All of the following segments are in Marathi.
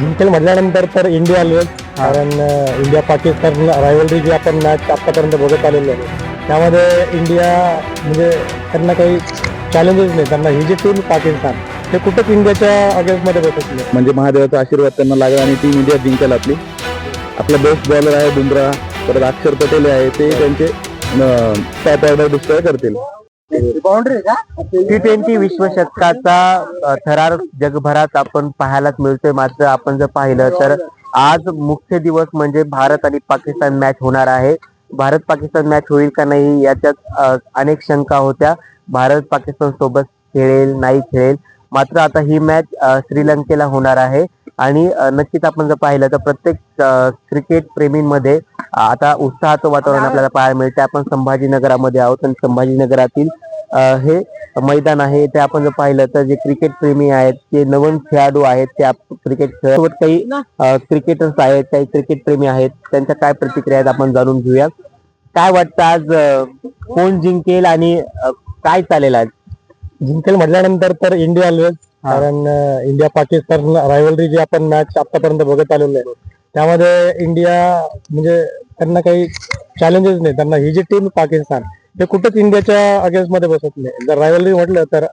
जिंकेल म्हटल्यानंतर तर इंडिया आलोच कारण इंडिया पाकिस्तान रायवलरी जी आपण मॅच आतापर्यंत बघत आलेलो आहे. त्यामध्ये इंडिया म्हणजे त्यांना काही चॅलेंजेस नाही. त्यांना ही जी टीम पाकिस्तान ते कुठंच इंडियाच्या अगेन्स्टमध्ये बसत नाही. म्हणजे महादेवाचा आशीर्वाद त्यांना लागला आणि टीम इंडिया जिंकेल आपली. आपला बेस्ट बॉलर आहे बुमरा परत अक्षर पटेल आहे ते त्यांचे टॉप ऑर्डर डिस्ट्रॉय करतील. टी ट्वेंटी विश्वशतकाचा थरार जगभरात आपण पाहायलाच मिळतोय. मात्र आपण जर पाहिलं तर आज मुख्य दिवस म्हणजे भारत आणि पाकिस्तान मॅच होणार आहे. भारत पाकिस्तान मॅच होईल का नाही याच्यात अनेक शंका होत्या. भारत पाकिस्तान सोबत खेळेल नाही खेळेल. मात्र आता ही मॅच श्रीलंकेला होणार आहे. आणि नक्कीच आपण जर पाहिलं तर प्रत्येक क्रिकेट प्रेमींमध्ये आता उत्साहाचं वातावरण आपल्याला पाहायला मिळते आपण संभाजीनगरामध्ये आहोत आणि संभाजीनगरातील हे मैदान आहे. ते आपण जर पाहिलं तर जे क्रिकेट प्रेमी आहेत जे नवीन खेळाडू आहेत ते क्रिकेट खेळासोबत काही क्रिकेटर्स आहेत काही क्रिकेट प्रेमी आहेत त्यांच्या काय प्रतिक्रिया आहेत आपण जाणून घेऊया. काय वाटतं आज कोण जिंकेल आणि काय चालेल आज? जिंकेल म्हटल्यानंतर तर इंडिया आलोच. कारण इंडिया पाकिस्तान रायवलरी जी आपण मॅच आतापर्यंत बघत आलेलो आहे. त्यामध्ये इंडिया म्हणजे त्यांना काही चॅलेंजेस नाही. त्यांना ही जी टीम पाकिस्तान ते कुठंच इंडियाच्या अगेन्स्टमध्ये बसत नाही. जर रायवलरी म्हटलं तर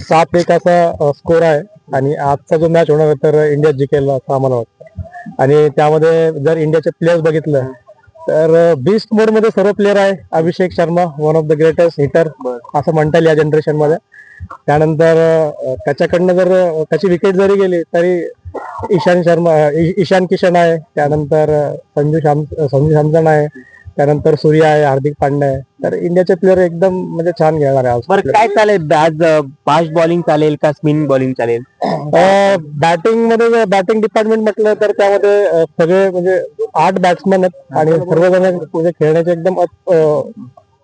सात एक असा स्कोर आहे. आणि आजचा जो मॅच होणार आहे तर इंडिया जिंकेल असं आम्हाला वाटतं. आणि त्यामध्ये जर इंडियाचे प्लेयर्स बघितलं तर बिस्ट मोडमध्ये सर्व प्लेअर आहे. Abhishek Sharma one of the greatest hitter असं म्हणता येईल या जनरेशनमध्ये. त्यानंतर त्याच्याकडनं जर त्याची विकेट जरी गेली तरी ईशान शर्मा ईशान किशन आहे. त्यानंतर संजू श्याम संजू सॅमसन आहे. त्यानंतर सूर्या आहे हार्दिक पांड्या आहे. तर इंडियाचे प्लेअर एकदम म्हणजे छान खेळणार आहे बरं काय चालेल? आज फास्ट बॉलिंग चालेल का स्पिन बॉलिंग चालेल? बॅटिंगमध्ये बॅटिंग डिपार्टमेंट म्हटलं तर त्यामध्ये सगळे म्हणजे आठ बॅट्समॅन आहेत आणि सर्वजण म्हणजे खेळण्याचे एकदम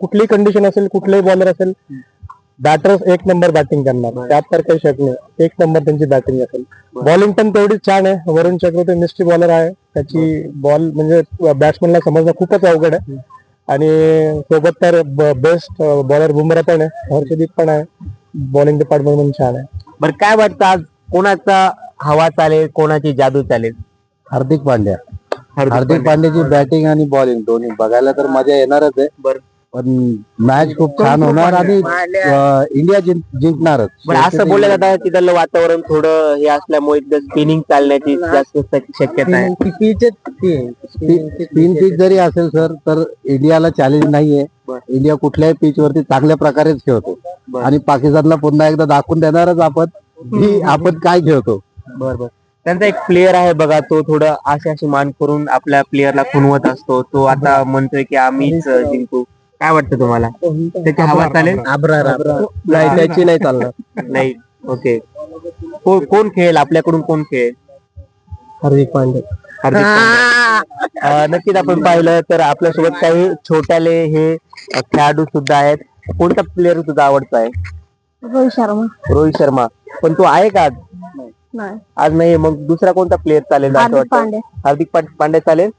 कुठलीही कंडिशन असेल कुठलेही बॉलर असेल बॅटर्स एक नंबर बॅटिंग करणार. त्यात तर काही शक नाही. एक नंबर त्यांची बॅटिंग असेल. बॉलिंग पण तेवढीच छान आहे. वरुण चक्रवर्ती मिस्ट्री बॉलर आहे. त्याची बॉल म्हणजे बॅट्समॅनला समजणं खूपच अवघड आहे. आणि सोबत तर बेस्ट बॉलर बुमरा पण आहे. हर्षदीप पण आहे. बॉलिंग डिपार्टमेंट पण छान आहे. बरं काय वाटतं आज? कोणाचा हवा चालेल? कोणाची जादू चालेल? हार्दिक पांड्या. हार्दिक हार्दिक पांड्याची बॅटिंग आणि बॉलिंग दोन्ही. बघायला तर मजा येणारच आहे. बरं. पण मॅच खूप छान होणार आणि अं, इंडिया जिंक- जिंकणारच. बरं असं बोललं जातं तिथलं वातावरण थोडं हे असल्यामुळे स्पिनिंग चालण्याची जास्त शक्यता आहे. स्पिन पिच जरी असेल सर तर इंडियाला चॅलेंज नाहीये. बरं. इंडिया कुठल्याही पिच वरती चांगल्या प्रकारेच खेळतो. बरं. आणि पाकिस्तानला पुन्हा एकदा दाखवून देणारच आपण की आपण काय खेळतो. बरोबर त्यांचा एक प्लेअर आहे बघा तो थोडं अशी अशी मान करून आपल्या प्लेअरला खुणवत असतो. तो आता म्हणतोय की आम्हीच जिंकू. काय वाटतं तुम्हाला? त्याची हवा चालेल? नाही त्याची नाही चालणार. नाही ओके. को- कोण खेळेल? आपल्याकडून कोण खेळेल? हार्दिक पांड्या हार्दिक पांड्या. अं, नक्कीच आपण पाहिलं तर आपल्यासोबत काही छोट्याले हे अं, खेळाडू सुद्धा आहेत. कोणता प्लेअर तुझा आवडता आहे? रोहित शर्मा. रोहित शर्मा. पण तो आहे का आज? नाही. आज नाही मग दुसरा कोणता प्लेअर चालेल असं हार्दिक वाटतं? पांड्या हार्दिक पांड- पांड्या चालेल?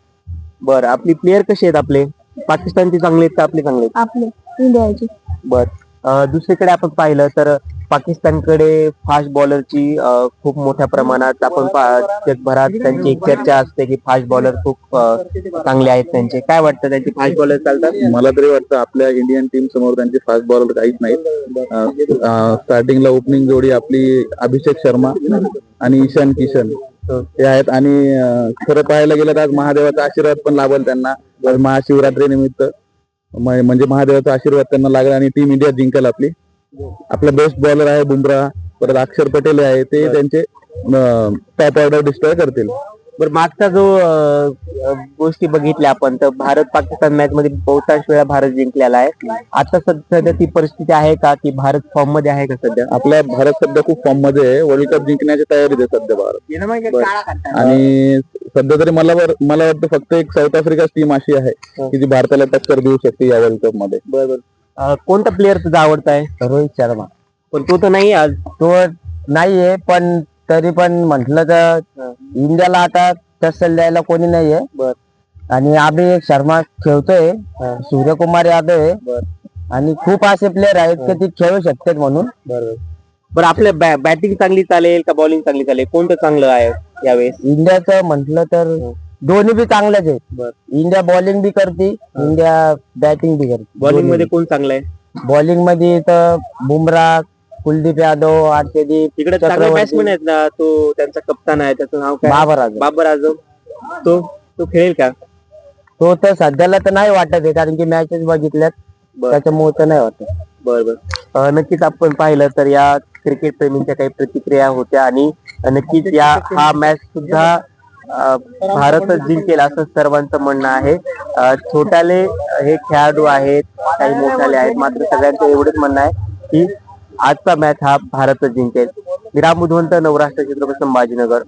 बरं आपली प्लेअर कशी आहेत आपले? पाकिस्तानचे चांगले आहेत का आपले चांगले आहेत? आपले इंडियाची. बर. अं, दुसरीकडे आपण पाहिलं तर पाकिस्तानकडे फास्ट बॉलरची खूप मोठ्या प्रमाणात आपण पा- जगभरात त्यांची एक चर्चा असते की फास्ट बॉलर खूप अं, चांगले आहेत त्यांचे. काय वाटतं त्यांचे फास्ट बॉलर चालतात? मला तरी वाटतं आपल्या इंडियन टीम समोर त्यांचे फास्ट बॉलर काहीच नाहीत. स्टार्टिंगला ओपनिंग जोडी आपली अभिषेक शर्मा आणि ईशान किशन. हे आहेत आणि अं, खरं पाहायला गेलं तर आज महादेवाचा आशीर्वाद पण लाभल त्यांना. आज महाशिवरात्री निमित्त म्हणजे महादेवाचा आशीर्वाद त्यांना लागला आणि टीम इंडिया जिंकल आपली. आपला बेस्ट बॉलर आहे बुमरा परत अक्षर पटेल आहे ते त्यांचे टॉप ऑर्डर डिस्ट्रॉय करतील. बरं मागचा जो अं, गोष्टी बघितल्या आपण तर भारत पाकिस्तान मॅच मध्ये बहुतांश वेळा भारत जिंकलेला आहे. आता सद- सध्या ती परिस्थिती आहे का की भारत फॉर्ममध्ये आहे का सध्या? आपला भारत सध्या खूप फॉर्ममध्ये आहे. वर्ल्ड कप जिंकण्याची तयारीत आहे सध्या भारत. आणि सध्या तरी मला वर- मला वाटतं फक्त एक साऊथ आफ्रिका टीम अशी आहे की जी भारताला टक्कर देऊ शकते या वर्ल्ड कपमध्ये. बरोबर अं, कोणता प्लेअर तुझा आवडता आहे? रोहित शर्मा. पण तो तर नाही आज तो नाहीये पण तरी पण म्हटलं तर इंडियाला आता तसं द्यायला कोणी नाहीये. आणि अभिषेक शर्मा खेळतोय. सूर्यकुमार यादव आहे. आणि खूप असे प्लेयर आहेत की ते खेळू शकतात म्हणून. बरं आपल्या बॅटिंग चांगली चालेल का बॉलिंग चांगली चालेल? कोणतं चांगलं आहे यावेळेस? इंडियाचं म्हटलं तर दोन्ही बी चांगलेच आहेत इंडिया बॉलिंग बी करते इंडिया बॅटिंग बी करते. बॉलिंगमध्ये कोण चांगलं आहे? बॉलिंगमध्ये तर बुमराह कुलदीप यादव हर्षदीप तिकडे चांगले चक्रवर्ती. बॅट्समॅन आहेत ना तो त्यांचा कप्तान आहे त्याचं नाव काय? बाबर आझम बाबर आझम तो तो खेळेल का? तो तर सध्याला तर नाही वाटत आहे कारण की मॅचेस बघितल्यात. बरं. त्याच्यामुळे तर नाही वाटत. बर बर. नक्कीच आपण पाहिलं तर या क्रिकेट प्रेमींच्या काही प्रतिक्रिया होत्या आणि नक्कीच या हा मॅच सुद्धा अं, भारतच जिंकेल असं सर्वांचं म्हणणं आहे. अं, छोट्याले हे खेळाडू आहेत काही मोठाले आहेत मात्र सगळ्यांचं एवढंच म्हणणं आहे की आजचा मॅच हा भारतच जिंकेल. विराम बुधवंत नवराष्ट्र छत्रपती संभाजीनगर.